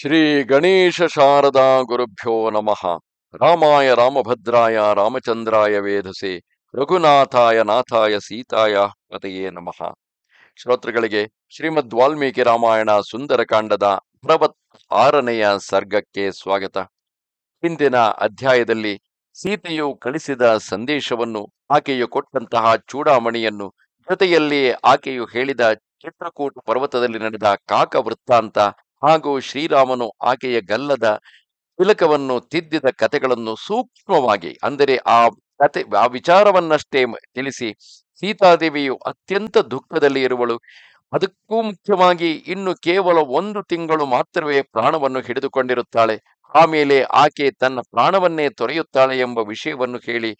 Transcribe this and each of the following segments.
ಶ್ರೀ ಗಣೇಶ ಶಾರದಾ ಗುರುಭ್ಯೋ ನಮಃ. ರಾಮಾಯ ರಾಮಭದ್ರಾಯ ರಾಮಚಂದ್ರಾಯ ವೇಧಸೆ ರಘುನಾಥಾಯ ನಾಥಾಯ ಸೀತಾಯ ಪತೆಯೇ ನಮಃ. ಶ್ರೋತೃಗಳಿಗೆ ಶ್ರೀಮದ್ ವಾಲ್ಮೀಕಿ ರಾಮಾಯಣ ಸುಂದರಕಾಂಡದ ಅರವತ್ ಆರನೆಯ ಸರ್ಗಕ್ಕೆ ಸ್ವಾಗತ. ಹಿಂದಿನ ಅಧ್ಯಾಯದಲ್ಲಿ ಸೀತೆಯು ಕಳಿಸಿದ ಸಂದೇಶವನ್ನು ಆಕೆಯು ಕೊಟ್ಟಂತಹ ಚೂಡಾಮಣಿಯನ್ನು ಜೊತೆಯಲ್ಲಿ ಆಕೆಯು ಹೇಳಿದ ಚಿತ್ರಕೂಟ ಪರ್ವತದಲ್ಲಿ ನಡೆದ ಕಾಕ ವೃತ್ತಾಂತ ಹಾಗೂ ಶ್ರೀರಾಮನು ಆಕೆಯ ಗಲ್ಲದ ತಿಲಕವನ್ನು ತಿದ್ದಿದ ಕಥೆಗಳನ್ನು ಸೂಕ್ಷ್ಮವಾಗಿ, ಅಂದರೆ ಆ ಕತೆ ಆ ವಿಚಾರವನ್ನಷ್ಟೇ ತಿಳಿಸಿ, ಸೀತಾದೇವಿಯು ಅತ್ಯಂತ ದುಃಖದಲ್ಲಿ ಇರುವಳು. ಅದಕ್ಕೂ ಮುಖ್ಯವಾಗಿ ಇನ್ನು ಕೇವಲ ಒಂದು ತಿಂಗಳು ಮಾತ್ರವೇ ಪ್ರಾಣವನ್ನು ಹಿಡಿದುಕೊಂಡಿರುತ್ತಾಳೆ. ಆಮೇಲೆ ಆಕೆ ತನ್ನ ಪ್ರಾಣವನ್ನೇ ತೊರೆಯುತ್ತಾಳೆ ಎಂಬ ವಿಷಯವನ್ನು ಹೇಳಿ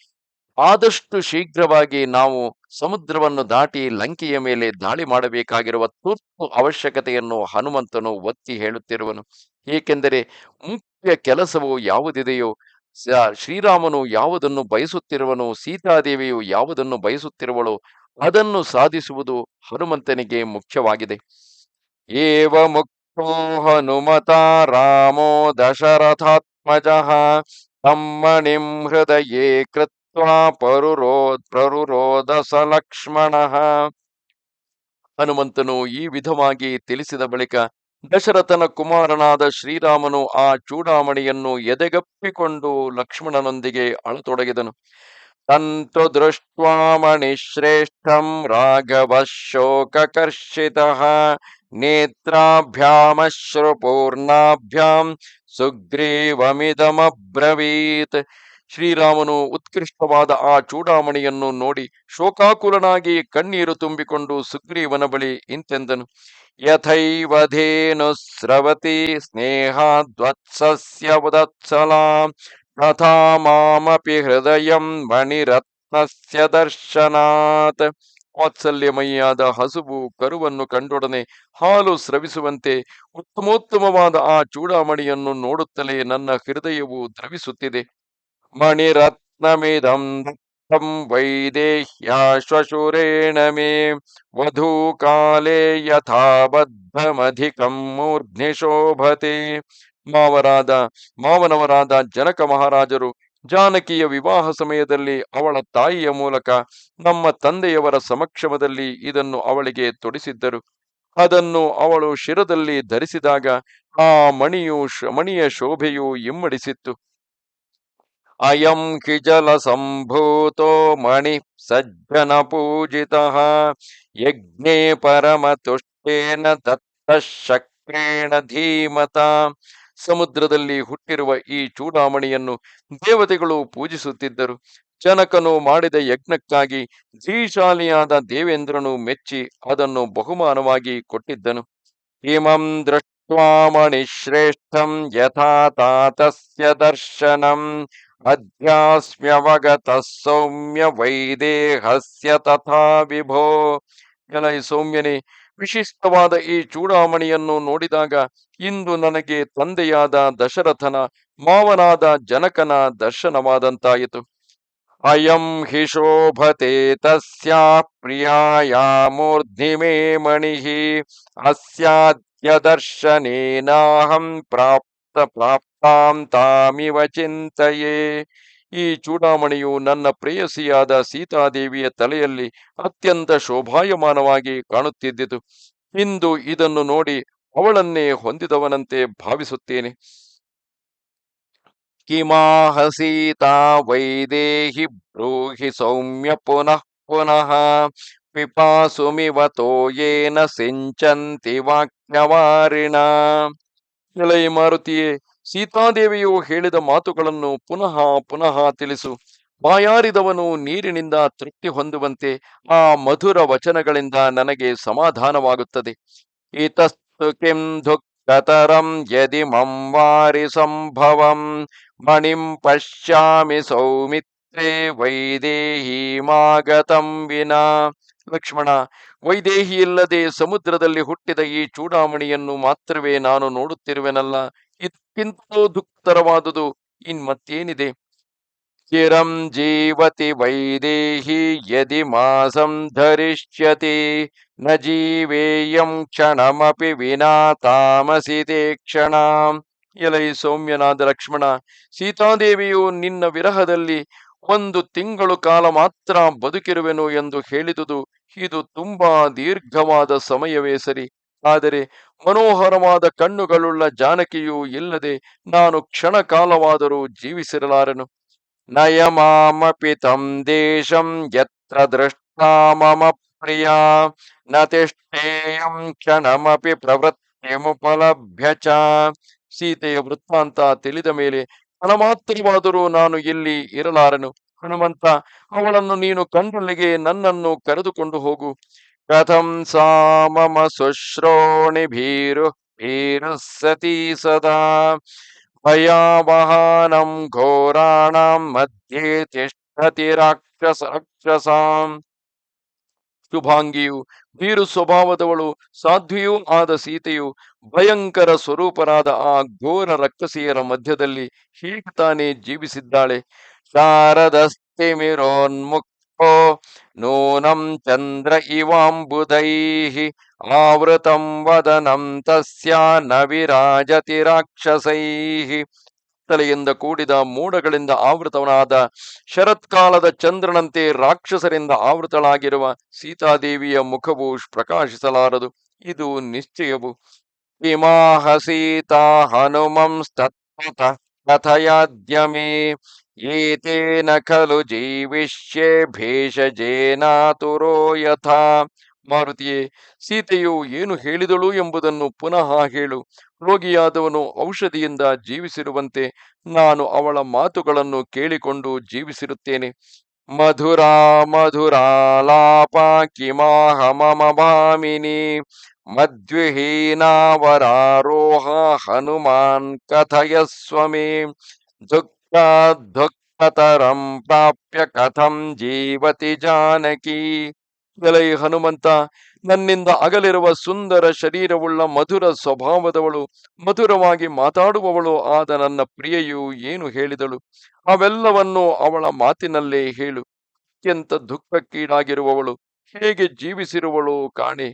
ಆದಷ್ಟು ಶೀಘ್ರವಾಗಿ ನಾವು ಸಮುದ್ರವನ್ನು ದಾಟಿ ಲಂಕೆಯ ಮೇಲೆ ದಾಳಿ ಮಾಡಬೇಕಾಗಿರುವ ತುರ್ತು ಅವಶ್ಯಕತೆಯನ್ನು ಹನುಮಂತನು ಒತ್ತಿ ಹೇಳುತ್ತಿರುವನು. ಏಕೆಂದರೆ ಮುಖ್ಯ ಕೆಲಸವು ಯಾವುದಿದೆಯೋ ಶ್ರೀರಾಮನು ಯಾವುದನ್ನು ಬಯಸುತ್ತಿರುವನು, ಸೀತಾದೇವಿಯು ಯಾವುದನ್ನು ಬಯಸುತ್ತಿರುವಳು, ಅದನ್ನು ಸಾಧಿಸುವುದು ಹನುಮಂತನಿಗೆ ಮುಖ್ಯವಾಗಿದೆ. ಏವ ಮುಕ್ತೋ ಹನುಮತ ರಾಮೋ ದಶರಥಾತ್ಮಜಃ ತಮ್ಮಣಿಂ ಹೃದಯೇ ಕೃತ್ವಾ ಪರುರೋ ಪ್ರರುರೋಧ ಸ ಲಕ್ಷ್ಮಣಃ ಹನುಮಂತನು ಈ ವಿಧವಾಗಿ ತಿಳಿಸಿದ ಬಳಿಕ ದಶರಥನ ಕುಮಾರನಾದ ಶ್ರೀರಾಮನು ಆ ಚೂಡಾಮಣಿಯನ್ನು ಎದೆಗಪ್ಪಿಕೊಂಡು ಲಕ್ಷ್ಮಣನೊಂದಿಗೆ ಅಳತೊಡಗಿದನು. ತಂತು ದೃಷ್ಟ್ವಾ ಮಣಿಶ್ರೇಷ್ಠಂ ರಾಘವ ಶೋಕರ್ಷಿತ ನೇತ್ರಾಭ್ಯಾಮಶ್ರುಪೂರ್ಣಾಭ್ಯಾಂ ಸುಗ್ರೀವಮಿದಮಬ್ರವೀತ್ ಶ್ರೀರಾಮನು ಉತ್ಕೃಷ್ಟವಾದ ಆ ಚೂಡಾಮಣಿಯನ್ನು ನೋಡಿ ಶೋಕಾಕುಲನಾಗಿ ಕಣ್ಣೀರು ತುಂಬಿಕೊಂಡು ಸುಗ್ರೀವನ ಬಳಿ ಇಂತೆಂದನು. ಯಥೈವಧೇನು ಸ್ರವತಿ ಸ್ನೇಹಾದ್ವತ್ಸಸ್ಯ ಉದತ್ಸಲಾಂ, ತಥಾ ಮಾಮಪಿ ಹೃದಯಂ ಮಣಿರತ್ನಸ್ಯ ದರ್ಶನಾತ್. ವಾತ್ಸಲ್ಯಮಯಿಯಾದ ಹಸುವು ಕರುವನ್ನು ಕಂಡೊಡನೆ ಹಾಲು ಸ್ರವಿಸುವಂತೆ ಉತ್ತಮೋತ್ತಮವಾದ ಆ ಚೂಡಾಮಣಿಯನ್ನು ನೋಡುತ್ತಲೇ ನನ್ನ ಹೃದಯವು ದ್ರವಿಸುತ್ತಿದೆ. ಮೇ ವಧೂಕಾಲೇ ಕಾಲೇ ಬದ್ಧಮಧಿಕಂ ಮೂರ್ಧ್ನಿ ಶೋಭತೆ ಮಾವರಾದ ಮಾವನವರಾದ ಜನಕ ಮಹಾರಾಜರು ಜಾನಕಿಯ ವಿವಾಹ ಸಮಯದಲ್ಲಿ ಅವಳ ತಾಯಿಯ ಮೂಲಕ ನಮ್ಮ ತಂದೆಯವರ ಸಮಕ್ಷಮದಲ್ಲಿ ಇದನ್ನು ಅವಳಿಗೆ ತೊಡಿಸಿದ್ದರು. ಅದನ್ನು ಅವಳು ಶಿರದಲ್ಲಿ ಧರಿಸಿದಾಗ ಆ ಮಣಿಯು ಮಣಿಯ ಶೋಭೆಯು ಇಮ್ಮಡಿಸಿತ್ತು. ಅಯಂ ಕಿಜಲ ಜಲ ಸಂಭೂತೋ ಮಣಿ ಸಜ್ಜನ ಪೂಜಿತಃ ಯಜ್ಞೆ ಪರಮತುಷ್ಟೇನ ದತ್ತಶಕ್ರೇಣ ದತ್ತ ಶಕ್ರೇಣ ಧೀಮತ ಸಮುದ್ರದಲ್ಲಿ ಹುಟ್ಟಿರುವ ಈ ಚೂಡಾಮಣಿಯನ್ನು ದೇವತೆಗಳು ಪೂಜಿಸುತ್ತಿದ್ದರು। ಜನಕನು ಮಾಡಿದ ಯಜ್ಞಕ್ಕಾಗಿ ಧೀಶಾಲಿಯಾದ ದೇವೇಂದ್ರನು ಮೆಚ್ಚಿ ಅದನ್ನು ಬಹುಮಾನವಾಗಿ ಕೊಟ್ಟಿದ್ದನು। ಹಿಮಂ ದೃಷ್ಟ್ವಾ ಮಣಿಶ್ರೇಷ್ಠಂ ಯಥಾ ತಾತಸ್ಯ ದರ್ಶನಂ। ಅಧ್ಯಾಸ್ಮ್ಯವಗತ ಸೌಮ್ಯ ವೈದೇಹಸ್ಯ ತಥಾ ವಿಭೋ ಎಲೈ ಸೌಮ್ಯನೇ ವಿಶಿಷ್ಟವಾದ ಈ ಚೂಡಾಮಣಿಯನ್ನು ನೋಡಿದಾಗ ಇಂದು ನನಗೆ ತಂದೆಯಾದ ದಶರಥನ, ಮಾವನಾದ ಜನಕನ ದರ್ಶನವಾದಂತಾಯಿತು. ಅಯಂ ಹಿ ಶೋಭತೆ ತಸ್ಯಾ ಪ್ರಿಯಾಯಾ ಮೂರ್ಧಿಮೇ ಮೇ ಮಣಿ ಅಸ್ಯಾದ್ಯ ದರ್ಶನೇನಾಹಂ ಪ್ರಾಪ್ತ ಪ್ರಾಪ್ತಾಂ ತಾಮಿವ ಚಿಂತೆಯೇ. ಈ ಚೂಡಾಮಣಿಯು ನನ್ನ ಪ್ರೇಯಸಿಯಾದ ಸೀತಾದೇವಿಯ ತಲೆಯಲ್ಲಿ ಅತ್ಯಂತ ಶೋಭಾಯಮಾನವಾಗಿ ಕಾಣುತ್ತಿದ್ದಿತು. ಇಂದು ಇದನ್ನು ನೋಡಿ ಅವಳನ್ನೇ ಹೊಂದಿದವನಂತೆ ಭಾವಿಸುತ್ತೇನೆ. ಕಿಮಾಹ ಸೀತಾ ವೈದೇಹಿ ಬ್ರೂಹಿ ಸೌಮ್ಯ ಪುನಃ ಪುನಃ ಪಿಪಾಸುಮಿವ ತೋಯೇನ ಸಿಂಚಂತಿ ವಾಕ್ಯವಾರಿಣ. ಎಲೈ ಮಾರುತಿಯೇ, ಸೀತಾದೇವಿಯು ಹೇಳಿದ ಮಾತುಗಳನ್ನು ಪುನಃ ಪುನಃ ತಿಳಿಸು. ಬಾಯಾರಿದವನು ನೀರಿನಿಂದ ತೃಪ್ತಿ ಹೊಂದುವಂತೆ ಆ ಮಧುರ ವಚನಗಳಿಂದ ನನಗೆ ಸಮಾಧಾನವಾಗುತ್ತದೆ. ಇತಸ್ತು ಕಿಂ ದುಃಖತರಂ ಯದಿ ಮಂವಾರಿ ಸಂಭವಂ, ಮಣಿಂ ಪಶ್ಯಾಮಿ ಸೌಮಿತ್ರೇ ವೈದೇಹೀಮಾಗತಂ ವಿನಾ. ಲಕ್ಷ್ಮಣ, ವೈದೇಹಿಯಿಲ್ಲದೆ ಸಮುದ್ರದಲ್ಲಿ ಹುಟ್ಟಿದ ಈ ಚೂಡಾಮಣಿಯನ್ನು ಮಾತ್ರವೇ ನಾನು ನೋಡುತ್ತಿರುವೆನಲ್ಲ. ಇದಕ್ಕಿಂತಲೂ ದುಃಖತರವಾದುದು ಇನ್ ಮತ್ತೇನಿದೆ ಚಿರಂ ಜೀವತಿ ವೈದೇಹಿ ಯದಿ ಮಾಸಂ ಧರಿಷ್ಯತಿ, ನ ಜೀವೇಯಂ ಕ್ಷಣಮಪಿ ವಿನಾ ತಾಮಸಿ ಕ್ಷಣ. ಎಲೈ ಸೌಮ್ಯನಾದ ಲಕ್ಷ್ಮಣ, ಸೀತಾದೇವಿಯು ನಿನ್ನ ವಿರಹದಲ್ಲಿ ಒಂದು ತಿಂಗಳು ಕಾಲ ಮಾತ್ರ ಬದುಕಿರುವೆನು ಎಂದು ಹೇಳಿದುದು, ಇದು ತುಂಬಾ ದೀರ್ಘವಾದ ಸಮಯವೇ ಸರಿ. ಆದರೆ ಮನೋಹರವಾದ ಕಣ್ಣುಗಳುಳ್ಳ ಜಾನಕಿಯೂ ಇಲ್ಲದೆ ನಾನು ಕ್ಷಣ ಕಾಲವಾದರೂ ಜೀವಿಸಿರಲಾರನು. ನಯಮಾಮಪಿ ತಂ ದೇಶಂ ಯತ್ರ ದೃಷ್ಟಾ ಮಮ ಪ್ರಿಯ, ನ ತಿಷ್ಠೇಯಂ ಕ್ಷಣಮಪಿ ಪ್ರವೃತ್ತಿಮುಪಲಭ್ಯ ಚ. ಸೀತೆಯ ವೃತ್ತಾಂತ ತಿಳಿದ ಮೇಲೆ ಕ್ಷಣ ಮಾತ್ರವಾದರೂ ನಾನು ಇಲ್ಲಿ ಇರಲಾರನು? ಹನುಮಂತ, ಅವಳನ್ನು ನೀನು ಕಂಡಲ್ಲಿಗೆ ನನ್ನನ್ನು ಕರೆದುಕೊಂಡು ಹೋಗು. ಕಥಂ ಸಾಮಮ ಸುಶ್ರೋಣಿ ಭೀರು ಭೀರು ಸತಿ ಸದಾ. ಭಯಾವಹಾನಂ ಘೋರಾಣಂ ಮಧ್ಯೆ ತಿಷ್ಠತಿ ರಾಕ್ಷಸ, ರಾಕ್ಷಸಾಂ. ಶುಭಾಂಗಿಯು ಭೀರು ಸ್ವಭಾವದವಳು, ಸಾಧ್ವಿಯೂ ಆದ ಸೀತೆಯು ಭಯಂಕರ ಸ್ವರೂಪರಾದ ಆ ಘೋರ ರಕ್ತಸಿಯರ ಮಧ್ಯದಲ್ಲಿ ಹೀಗೆ ತಾನೇ ಜೀವಿಸಿದ್ದಾಳೆ. ಶಾರದಸ್ತಿಮಿರೋನ್ಮುಕ್ತೋ ನೂನಂ ಚಂದ್ರ ಇವಾಂಬುಧೈ ಆವೃತಂ ವದನಂ ತಸ್ಯ ನವಿರಾಜತಿ ವಿರಾಜತಿ ರಾಕ್ಷಸೈಃ ತಲೆಯಿಂದ ಕೂಡಿದ ಮೋಡಗಳಿಂದ ಆವೃತವನಾದ ಶರತ್ಕಾಲದ ಚಂದ್ರನಂತೆ ರಾಕ್ಷಸರಿಂದ ಆವೃತಳಾಗಿರುವ ಸೀತಾದೇವಿಯ ಮುಖವು ಪ್ರಕಾಶಿಸಲಾರದು. ಇದು ನಿಶ್ಚಯವು. ಇಮಾಹ ಸೀತಾ ಹನುಮಂಸ್ತತ್ವತ ಕಥಯಾದ್ಯ ಏತೇನ ಖಲು ಜೀವಿಷ್ಯೆ ಭೇಷಜೇನಾತುರೋ ಯಥಾ. ಮಾರುತಿಯೇ, ಸೀತೆಯು ಏನು ಹೇಳಿದಳು ಎಂಬುದನ್ನು ಪುನಃ ಹೇಳು. ರೋಗಿಯಾದವನು ಔಷಧಿಯಿಂದ ಜೀವಿಸಿರುವಂತೆ ನಾನು ಅವಳ ಮಾತುಗಳನ್ನು ಕೇಳಿಕೊಂಡು ಜೀವಿಸಿರುತ್ತೇನೆ. ಮಧುರಾ ಮಧುರಾಲಾಪ ಕಿಮಾಹ ಮಮ ಭಾಮಿನಿ ಮಧ್ವಿಹೀನಾವರಾರೋಹ ಹನುಮಾನ್ ಕಥಯಸ್ವಮಿ ದುಃಖ ದುಃಖತರಂ ಪ್ರಾಪ್ಯ ಕಥಂ ಜೀವತಿ ಜಾನಕಿ. ಹನುಮಂತ ನನ್ನಿಂದ ಅಗಲಿರುವ ಸುಂದರ ಶರೀರವುಳ್ಳ ಮಧುರ ಸ್ವಭಾವದವಳು, ಮಧುರವಾಗಿ ಮಾತಾಡುವವಳು ಆದ ನನ್ನ ಪ್ರಿಯೆಯು ಏನು ಹೇಳಿದಳು? ಅವೆಲ್ಲವನ್ನು ಅವಳ ಮಾತಿನಲ್ಲೇ ಹೇಳು. ಅತ್ಯಂತ ದುಃಖಕ್ಕೀಡಾಗಿರುವವಳು, ಹೇಗೆ ಜೀವಿಸಿರುವಳು ಕಾಣೆ?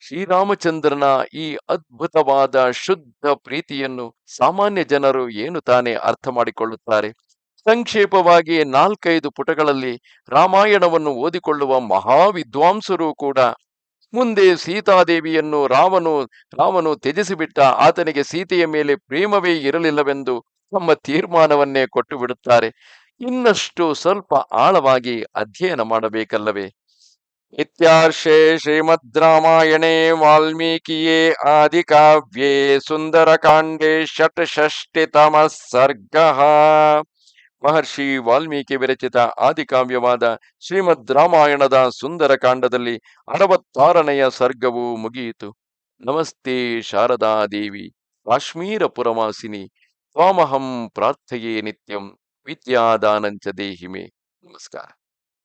ಶ್ರೀರಾಮಚಂದ್ರನ ಈ ಅದ್ಭುತವಾದ ಶುದ್ಧ ಪ್ರೀತಿಯನ್ನು ಸಾಮಾನ್ಯ ಜನರು ಏನು ತಾನೇ ಅರ್ಥ ಮಾಡಿಕೊಳ್ಳುತ್ತಾರೆ? ಸಂಕ್ಷೇಪವಾಗಿ ನಾಲ್ಕೈದು ಪುಟಗಳಲ್ಲಿ ರಾಮಾಯಣವನ್ನು ಓದಿಕೊಳ್ಳುವ ಮಹಾವಿದ್ವಾಂಸರು ಕೂಡ ಮುಂದೆ ಸೀತಾದೇವಿಯನ್ನು ರಾಮನು ರಾಮನು ತ್ಯಜಿಸಿಬಿಟ್ಟ ಆತನಿಗೆ ಸೀತೆಯ ಮೇಲೆ ಪ್ರೇಮವೇ ಇರಲಿಲ್ಲವೆಂದು ತಮ್ಮ ತೀರ್ಮಾನವನ್ನೇ ಕೊಟ್ಟು ಬಿಡುತ್ತಾರೆ ಇನ್ನಷ್ಟು ಸ್ವಲ್ಪ ಆಳವಾಗಿ ಅಧ್ಯಯನ ಮಾಡಬೇಕಲ್ಲವೇ? ಇತ್ಯಾರ್ಷೆ ಶ್ರೀಮದ್ ರಾಮಾಯಣೇ ವಾಲ್ಮೀಕಿಯೇ ಆದಿಕಾವ್ಯೇ ಸುಂದರಕಾಂಡೆ ಷಟ್ಷಷ್ಟಿತಮ ಸರ್ಗ. ಮಹರ್ಷಿ ವಾಲ್ಮೀಕಿ ವಿರಚಿತ ಆದಿಕಾವ್ಯವಾದ ಶ್ರೀಮದ್ ರಾಮಾಯಣದ ಸುಂದರಕಾಂಡದಲ್ಲಿ ಅರವತ್ತಾರನೆಯ ಸರ್ಗವು ಮುಗಿಯಿತು. ನಮಸ್ತೆ ಶಾರದಾ ದೇವಿ ಕಾಶ್ಮೀರ ಪುರವಾಸಿನಿ ತ್ವಾಮಹಂ ಪ್ರಾರ್ಥಯೇ ನಿತ್ಯಂ ವಿದ್ಯಾದಾನಂಚ ದೇಹಿಮೆ. ನಮಸ್ಕಾರ.